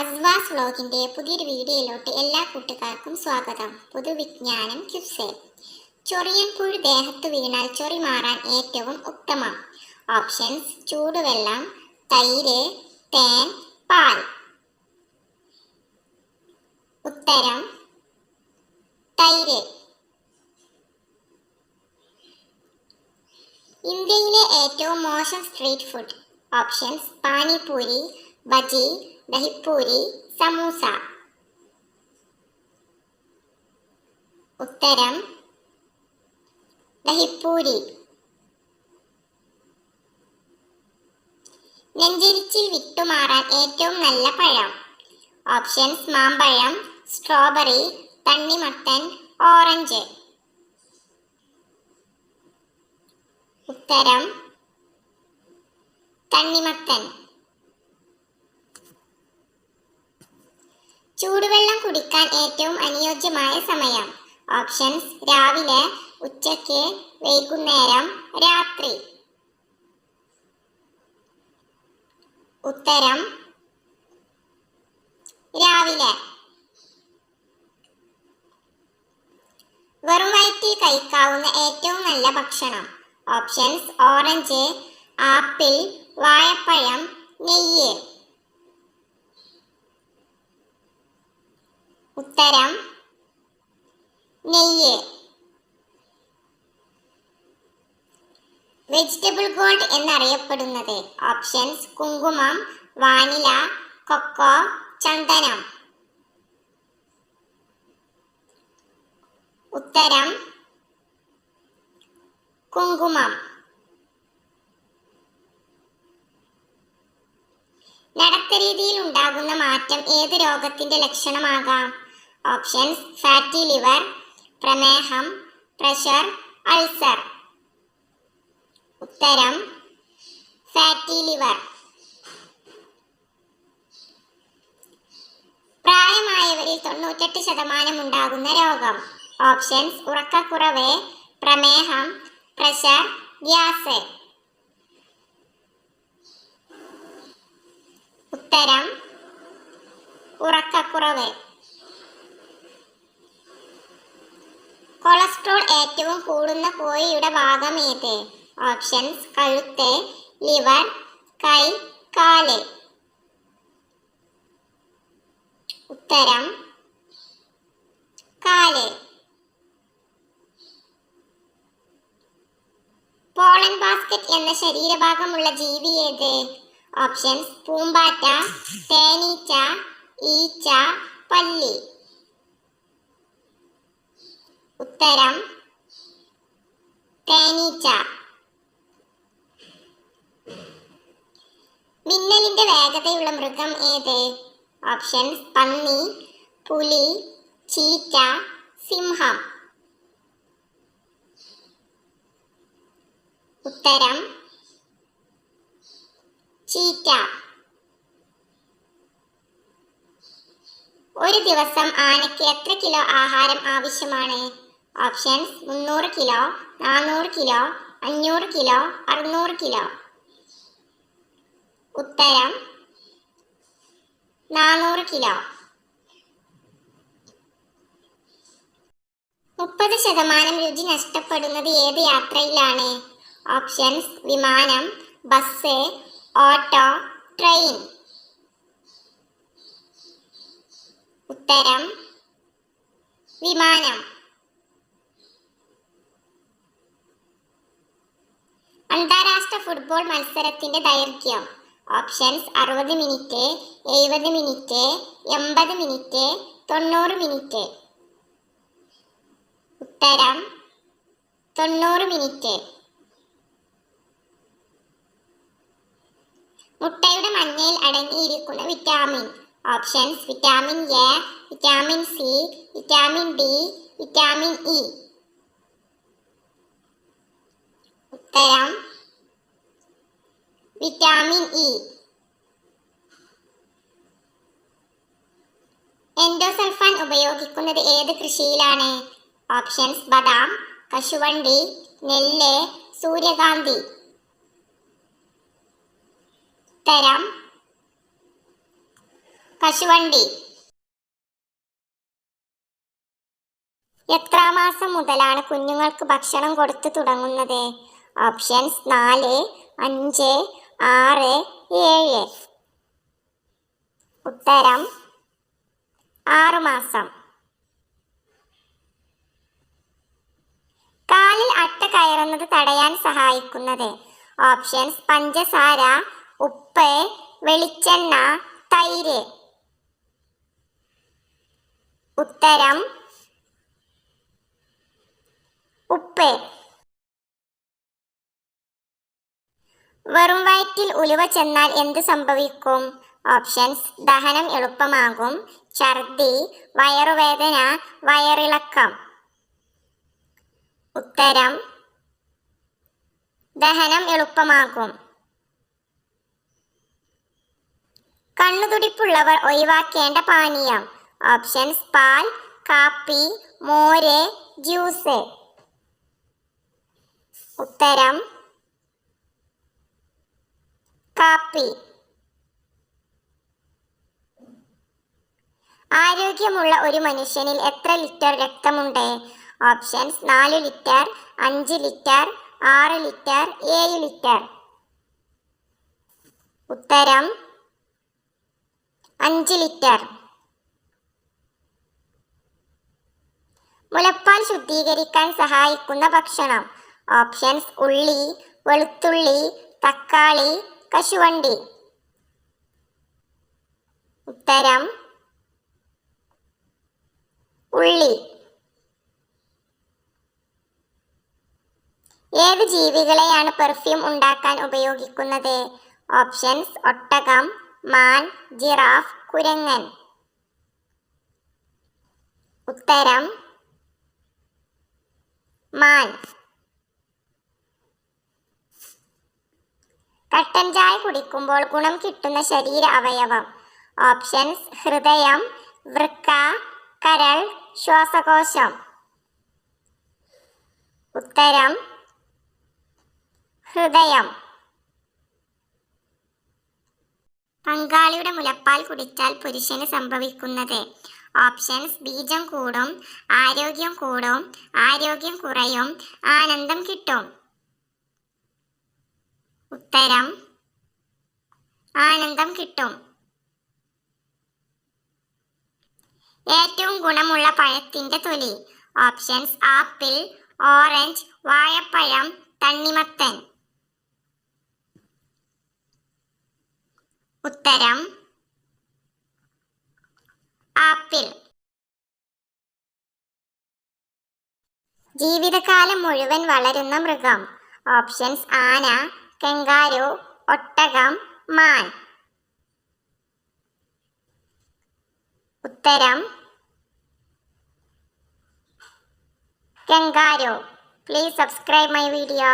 അസ്വാസ് വ്ലോഗിന്റെ പുതിയൊരു വീഡിയോയിലോട്ട് എല്ലാ കൂട്ടുകാർക്കും സ്വാഗതം. പൊതുവിജ്ഞാനം ക്യുസേ. ചൊറിയൻ പുഴു ദേഹത്ത് വീണാൽ ചൊറി മാറാൻ ഏറ്റവും ഉത്തമം. ഓപ്ഷൻസ് ചൂടുവെള്ളം തൈര് തേൻ പാൽ. ഉത്തരം തൈര്. ഇന്ത്യയിലെ ഏറ്റവും മോശം street food. Options panipuri bajji dahipuri samosa. ഉത്തരം ദഹിപ്പൂരി. നെഞ്ചരിച്ചിൽ വിട്ടുമാറാൻ ഏറ്റവും നല്ല പഴം. ഓപ്ഷൻസ് മാമ്പഴം സ്ട്രോബെറി തണ്ണിമത്തൻ ഓറഞ്ച്. ഉത്തരം തണ്ണിമത്തൻ. ചൂടുവെള്ളം കുടിക്കാൻ ഏറ്റവും അനുയോജ്യമായ സമയം. ഓപ്ഷൻസ് രാവിലെ ഉച്ചയ്ക്ക് വൈകുന്നേരം രാത്രി. ഉത്തരം രാവിലെ. വെറും വയറ്റിൽ കഴിക്കാവുന്ന ഏറ്റവും നല്ല ഭക്ഷണം. ഓപ്ഷൻസ് ഓറഞ്ച് ആപ്പിൾ വാഴപ്പഴം നെയ്യ് ഉത്തരം നെയ്യ്. വെജിറ്റബിൾ ഗോൾഡ് എന്നറിയപ്പെടുന്നത് ഓപ്ഷൻസ് കുങ്കുമം വാനില കൊക്കോ ചന്ദനം. ഉത്തരം കുങ്കുമം. നടത്തരീതിയിൽ ഉണ്ടാകുന്ന മാറ്റം ഏത് രോഗത്തിന്റെ ലക്ഷണമാകാം? ഓപ്ഷൻസ് ഫാറ്റി ലിവർ പ്രമേഹം പ്രഷർ അൾസർ ഉത്തരം ഫാറ്റി ലിവർ പ്രായമായവരിൽ തൊണ്ണൂറ്റെട്ട് ശതമാനം ഉണ്ടാകുന്ന രോഗം. ഓപ്ഷൻസ് ഉറക്കക്കുറവ് പ്രമേഹം പ്രഷർ ഗ്യാസ്. ഉത്തരം ഉറക്കക്കുറവ്. കൊളസ്ട്രോൾ ഏറ്റവും കൂടുന്ന കോഴിയുടെ ഭാഗം ഏത്? ഓപ്ഷൻസ് കഴുത്ത് ലിവർ കൈ കാൽ. ഉത്തരം കാൽ. പോളൻ ബാസ്ക്കറ്റ് എന്ന ശരീരഭാഗമുള്ള ജീവി ഏത്? ഓപ്ഷൻസ് പൂമ്പാറ്റ തേനീച്ച ഈച്ച പല്ലി. ഉത്തരം തേനീച്ച. മിന്നലിന്റെ വേഗതയുള്ള മൃഗം ഏത്? ഓപ്ഷൻസ് പന്നി പുലി ചീറ്റ സിംഹം. ഉത്തരം ചീറ്റ. ഒരു ദിവസം ആനയ്ക്ക് എത്ര കിലോ ആഹാരം ആവശ്യമാണ്? ഓപ്ഷൻസ് മുന്നൂറ് കിലോ നാനൂറ് കിലോ അഞ്ഞൂറ് കിലോ അറുന്നൂറ് കിലോ. ഉത്തരം നാനൂറ് കിലോ. മുപ്പത് ശതമാനം രുചി നഷ്ടപ്പെടുന്നത് ഏത് യാത്രയിലാണ്? ഓപ്ഷൻസ് വിമാനം ബസ് ഓട്ടോ ട്രെയിൻ. ഉത്തരം വിമാനം. അന്താരാഷ്ട്ര ഫുട്ബോൾ മത്സരത്തിന്റെ ദൈർഘ്യം. ഓപ്ഷൻസ് അറുപത് മിനിറ്റ് എഴുപത് മിനിറ്റ് എൺപത് മിനിറ്റ് തൊണ്ണൂറ് മിനിറ്റ് ഉത്തരം തൊണ്ണൂറ് മിനിറ്റ് മുട്ടയുടെ മഞ്ഞയിൽ അടങ്ങിയിരിക്കുന്ന vitamin options vitamin A vitamin C vitamin D vitamin E ഉത്തരം വിറ്റാമിൻ ഇ എൻഡോസൾഫാൻ ഉപയോഗിക്കുന്നത് ഏത് കൃഷിയിലാണ്? ഓപ്ഷൻസ് ബദാം കശുവണ്ടി നെല്ല് സൂര്യകാന്തി. ഉത്തരം കശുവണ്ടി. എത്രാം മാസം മുതലാണ് കുഞ്ഞുങ്ങൾക്ക് ഭക്ഷണം കൊടുത്തു തുടങ്ങുന്നത്? ഓപ്ഷൻസ് നാല് അഞ്ച് ആറ് ഏഴ്. ഉത്തരം ആറു മാസം. കാലിൽ അട്ട കയറുന്നത് തടയാൻ സഹായിക്കുന്നത്. ഓപ്ഷൻസ് പഞ്ചസാര ഉപ്പ് വെളിച്ചെണ്ണ തൈര്. ഉത്തരം ഉപ്പ്. വെറും വയറ്റിൽ ഉലുവ ചെന്നാൽ എന്ത് സംഭവിക്കും? ഓപ്ഷൻസ് ദഹനം എളുപ്പമാകും. ഛർദി വയറുവേദന വയറിളക്കം. ഉത്തരം. ദഹനം എളുപ്പമാകും. കണ്ണുതുടിപ്പുള്ളവർ ഒഴിവാക്കേണ്ട പാനീയം. ഓപ്ഷൻസ് പാൽ കാപ്പി മോര് ജ്യൂസ്. ഉത്തരം. കാപ്പി. ആരോഗ്യമുള്ള ഒരു മനുഷ്യനിൽ എത്ര ലിറ്റർ രക്തമുണ്ട്? ഓപ്ഷൻസ് നാല് ലിറ്റർ അഞ്ച് ലിറ്റർ ആറ് ലിറ്റർ ഏഴ് ലിറ്റർ. ഉത്തരം അഞ്ച് ലിറ്റർ. മുലപ്പാൽ ശുദ്ധീകരിക്കാൻ സഹായിക്കുന്ന ഭക്ഷണം. ഓപ്ഷൻസ് ഉള്ളി വെളുത്തുള്ളി തക്കാളി കശുവണ്ടി ഉത്തരം. ഉള്ളി. ഏത് ജീവികളെയാണ് പെർഫ്യൂം ഉണ്ടാക്കാൻ ഉപയോഗിക്കുന്നത്? ഓപ്ഷൻസ് ഒട്ടകം മാൻ ജിറാഫ് കുരങ്ങൻ. ഉത്തരം. മാൻ. കട്ടൻ ചായ കുടിക്കുമ്പോൾ ഗുണം കിട്ടുന്ന ശരീര അവയവം. ഓപ്ഷൻസ് ഹൃദയം വൃക്ക കരൾ ശ്വാസകോശം. ഉത്തരം ഹൃദയം. പങ്കാളിയുടെ മുലപ്പാൽ കുടിച്ചാൽ പുരുഷന് സംഭവിക്കുന്നത്. ഓപ്ഷൻസ് ബീജം കൂടും ആരോഗ്യം കൂടും ആരോഗ്യം കുറയും ആനന്ദം കിട്ടും. ഉത്തരം ആനന്ദം കിട്ടും. ഏറ്റവും ഗുണമുള്ള പഴത്തിന്റെ തൊലി. ഓപ്ഷൻസ് ആപ്പിൾ ഓറഞ്ച് വാഴപ്പഴം തണ്ണിമത്തൻ. ഉത്തരം ആപ്പിൾ. ജീവിതകാലം മുഴുവൻ വളരുന്ന മൃഗം. ഓപ്ഷൻസ് ആന കെങ്കാരു ഒട്ടകം മാൻ. ഉത്തരം kangaroo please subscribe my video